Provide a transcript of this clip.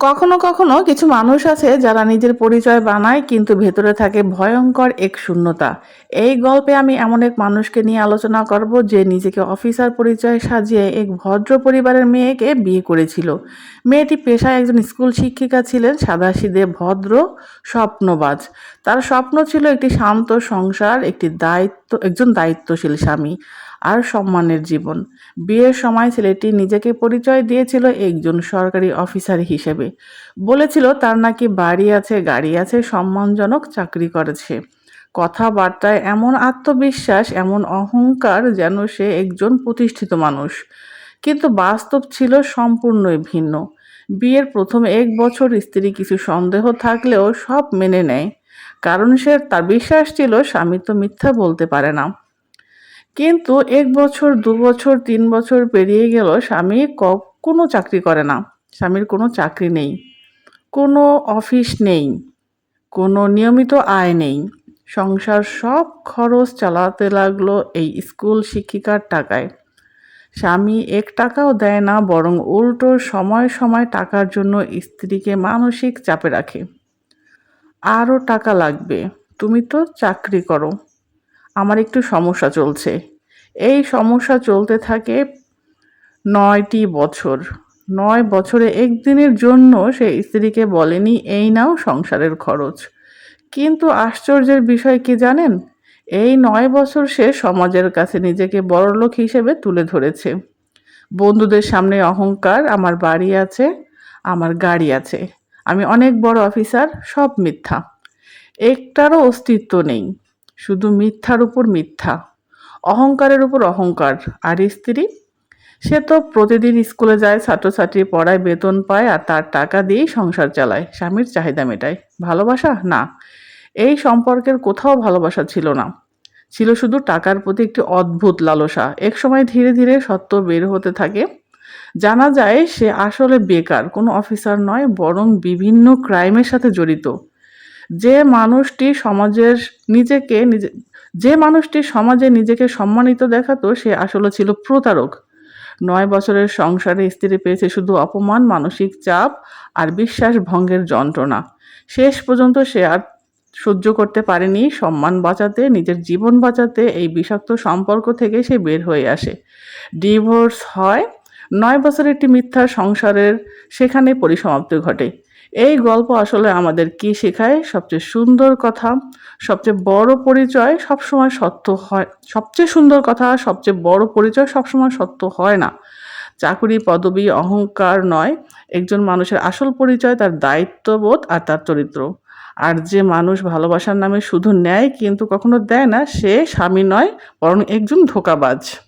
কখনো কখনো কিছু মানুষ আছে যারা নিজের পরিচয় বানায় কিন্তু ভেতরে থাকে ভয়ঙ্কর এক শূন্যতা। এই গল্পে আমি এমন এক মানুষকে নিয়ে আলোচনা করব যে নিজেকে অফিসার পরিচয় সাজিয়ে এক ভদ্র পরিবারের মেয়েকে বিয়ে করেছিল। মেয়েটি পেশায় একজন স্কুল শিক্ষিকা ছিলেন সাদাসিদে ভদ্র, স্বপ্নবাজ। তার স্বপ্ন ছিল একটি শান্ত সংসার, একটি দায়িত্ব, একজন দায়িত্বশীল স্বামী। আর সম্মানের জীবন। বিয়ের সময় ছেলেটি নিজেকে পরিচয় দিয়েছিল একজন সরকারি অফিসার হিসেবে। বলেছিল, তার নাকি বাড়ি আছে, গাড়ি আছে, সম্মানজনক চাকরি করেছে। কথাবার্তায় এমন আত্মবিশ্বাস, এমন অহংকার যেন সে একজন প্রতিষ্ঠিত মানুষ। কিন্তু বাস্তব ছিল সম্পূর্ণই ভিন্ন। বিয়ের প্রথম এক বছর স্ত্রী কিছু সন্দেহ থাকলেও সব মেনে নেয়। কারণ সে, তার বিশ্বাস ছিল, স্বামী তো মিথ্যা বলতে পারে না। কিন্তু এক বছর, দু বছর, তিন বছর পেরিয়ে গেল, স্বামী কোনো চাকরি করে না। স্বামীর কোনো চাকরি নেই। কোনো অফিস নেই। কোনো নিয়মিত আয় নেই। সংসার সব খরচ চালাতে লাগল এই স্কুল শিক্ষিকার টাকায়। স্বামী এক টাকাও দেয় না, বরং উল্টো সময় সময় টাকার জন্য স্ত্রীকে মানসিক চাপে রাখে। আরও টাকা লাগবে। তুমি তো চাকরি করো। আমার একটু সমস্যা চলছে। এই সমস্যা চলতে থাকে নয়টি বছর। নয় বছরে একদিনের জন্য সে স্ত্রীকে বলেনি, এই নাও সংসারের খরচ। কিন্তু আশ্চর্যের বিষয় কি জানেন? এই নয় বছর সে সমাজের কাছে নিজেকে বড়লোক হিসেবে তুলে ধরেছে। বন্ধুদের সামনে অহংকার, আমার বাড়ি আছে, আমার গাড়ি আছে, আমি অনেক বড় অফিসার, সব মিথ্যা। একটারও অস্তিত্ব নেই। শুধু মিথ্যার উপর মিথ্যা, অহংকারের উপর অহংকার। আর স্ত্রী? সে তো প্রতিদিন স্কুলে যায়, ছাত্রছাত্রী পড়ায়, বেতন পায় আর তার টাকা দিয়েই সংসার চালায়, স্বামীর চাহিদা মেটায়। ভালোবাসা? না। এই সম্পর্কের কোথাও ভালোবাসা ছিল না। ছিল শুধু টাকার প্রতি একটি অদ্ভুত লালসা। এক সময় ধীরে ধীরে সত্য বের হতে থাকে। জানা যায় সে আসলে বেকার, কোনো অফিসার নয়, বরং বিভিন্ন ক্রাইমের সাথে জড়িত। যে মানুষটি সমাজের নিজেকে নিজে, যে মানুষটি সমাজে নিজেকে সম্মানিত দেখাতো, সে আসলে ছিল প্রতারক। নয় বছরের সংসারে স্ত্রী পেয়েছে শুধু অপমান, মানসিক চাপ আর বিশ্বাস ভঙ্গের যন্ত্রণা। শেষ পর্যন্ত সে আর সহ্য করতে পারেনি। সম্মান বাঁচাতে, নিজের জীবন বাঁচাতে এই বিষাক্ত সম্পর্ক থেকে সে বের হয়ে আসে। ডিভোর্স হয়। নয় বছরের একটি মিথ্যা সংসারের সেখানে পরিসমাপ্তি ঘটে। এই গল্প আসলে আমাদের কি শেখায়? সবচেয়ে সুন্দর কথা, সবচেয়ে বড় পরিচয় সবসময় সত্য হয়। সবচেয়ে সুন্দর কথা, সবচেয়ে বড় পরিচয় সবসময় সত্য হয় না। চাকুরি, পদবি, অহংকার নয়। একজন মানুষের আসল পরিচয় তার দায়িত্ববোধ আর তার চরিত্র। আর যে মানুষ ভালোবাসার নামে শুধু নেয় কিন্তু কখনো দেয় না, সে স্বামী নয়, বরং একজন ধোকাবাজ।